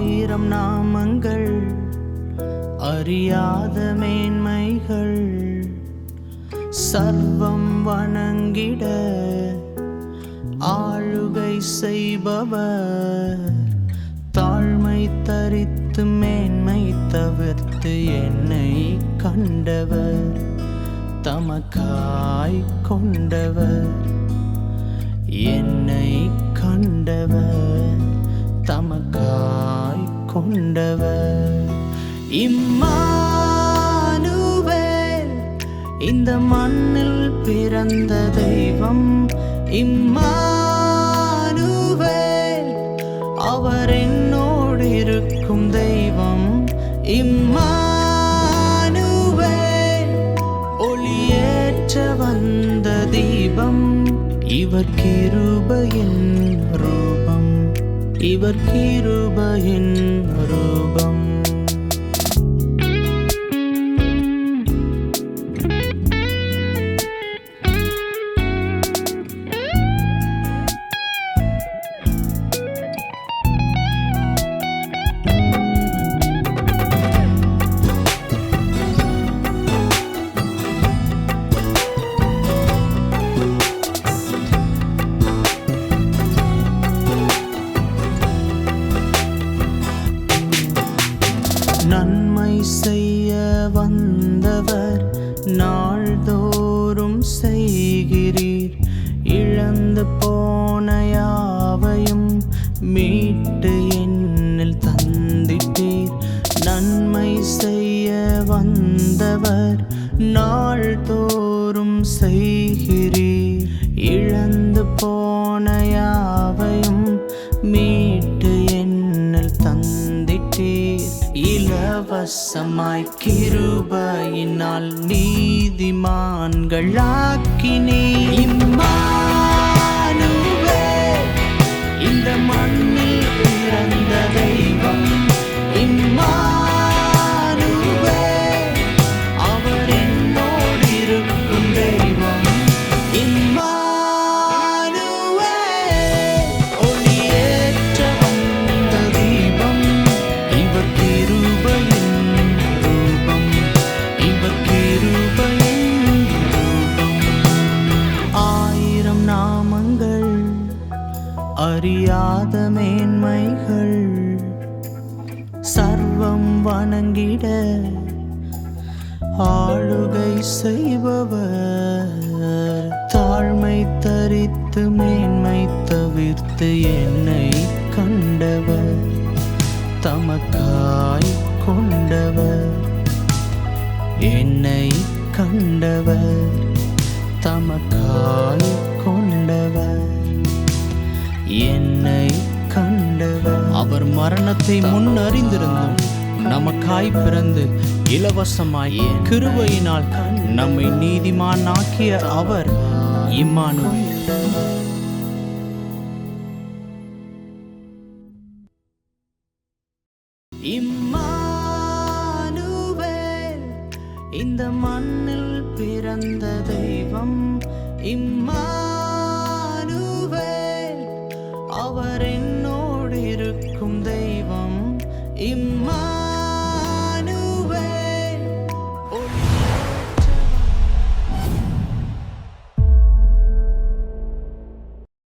ஆயிரம் நாமங்கள் அறியாத மேன்மைகள் சர்வம் வணங்கிட ஆளுகை செய்பவர். தாழ்மை தரித்து மேன்மை தவிர்த்து என்னை கண்டவர். தமக்காய் கொண்டவர். என்னை கண்டவர். ஆண்டவர் இம்மானுவேல் இந்த மண்ணில் பிறந்த தெய்வம். இம்மானுவேல் அவர் என்னோடு இருக்கும் தெய்வம். இம்மானுவேல் ஒளியேற்ற வந்த தீபம். இவர் கிருபையின் ரூபம். இவர் கிருபையின் நன்மை செய்ய வந்தவர் நாள்தோறும் செய்கிறீர். இழந்து போன யாவையும் மீட்டு என்னில் தந்திட்டீர். நன்மை செய்ய வந்தவர் நாள்தோறும் செய்கிறீர். இழந்து போன யாவையும் இலவசமாய் கிருபையினால் நீதிமான்கள் ஆக்கினே சர்வம் ஆளுகை செய்பவர். தாழ்மை தரித்து மேன்மை தவிர்த்து என்னை கண்டவர். தமக்காய் கொண்டவர். என்னை கண்டவர். தமக்காய் கொண்டவர். என்னை கண்டவர். அவர் மரணத்தை முன்னறிந்திருந்தோம் நமக்காய் பிறந்து இலவசமாய் கிருபையினால் நம்மை நீதிமானாக்கிய அவர் இம்மானுவேல். இம்மானுவேல் இந்த மண்ணில் பிறந்த தெய்வம் இம்மா